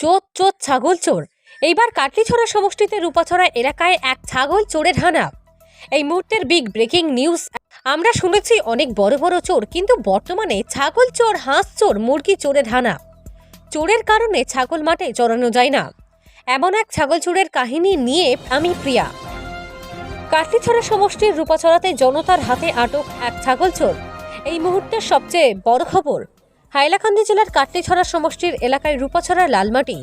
চোর চোর, ছাগল, চোর। এইবার কাটলিছড়া সমষ্টিতে রূপাছড়া এলাকায় এক ছাগল চোরের হানা। এই মুহূর্তের বিগ ব্রেকিং নিউজ আমরা শুনেছি অনেক বড় বড় চোর, কিন্তু বর্তমানে ছাগল চোর, হাঁস চোর, মুরগি চোরের হানা। চোরের কারণে ছাগল মাঠে চড়ানো যায় না। এমন এক ছাগল চোরের কাহিনী নিয়ে আমি প্রিয়া। কাটলিছড়া সমষ্টির রূপাছড়াতে জনতার হাতে আটক এক ছাগল চোর। এই মুহূর্তের সবচেয়ে বড় খবর হাইলাকান্দি জেলার কাটলিছড়া সমষ্টির এলাকায় রূপাছড়া লালমাটি,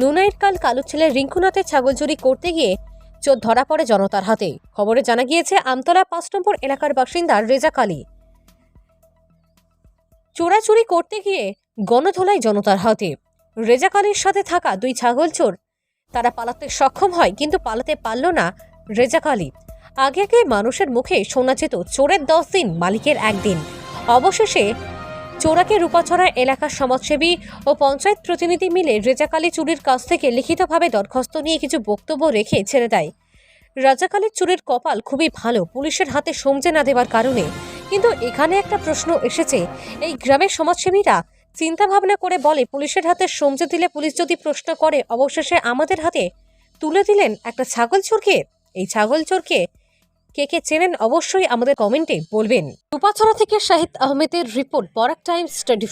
নুনাইটকাল কালু ছেলে রিঙ্কুনাথের ছাগল চুরি করতে গিয়ে চোর ধরা পড়ে জনতার হাতে। খবরে জানা গিয়েছে, আমতলা পাঁচ নম্বর এলাকার বাসিন্দা রেজাক আলী। চোরাচুরি করতে গিয়ে গণধোলাই জনতার হাতে। রেজাক আলীর সাথে থাকা দুই ছাগল চোর তারা পালাতে সক্ষম হয়, কিন্তু পালাতে পারল না রেজাক আলী। আগে আগে মানুষের মুখে শোনা যেত, চোরের দশ দিন, মালিকের একদিন। অবশেষে চোরাকে রূপাছড়া এলাকার সমাজসেবী ও পঞ্চায়েত প্রতিনিধি মিলে রেজাকালী চুরির কাছ থেকে লিখিতভাবে দরখাস্ত নিয়ে কিছু বক্তব্য রেখে ছেড়ে দেয়। রাজাকালীর চুরির কপাল খুবই ভালো, পুলিশের হাতে সমঝে না দেওয়ার কারণে। কিন্তু এখানে একটা প্রশ্ন এসেছে, এই গ্রামের সমাজসেবীরা চিন্তা ভাবনা করে বলে, পুলিশের হাতে সমঝে দিলে পুলিশ যদি প্রশ্ন করে, অবশেষে আমাদের হাতে তুলে দিলেন একটা ছাগল চোরকে? এই ছাগল চোরকে কে কে চেনেন অবশ্যই আমাদের কমেন্টে বলবেন। রূপাছড়া থেকে শাহিদ আহমেদের রিপোর্ট পরাক টাইমস টোয়েন্টি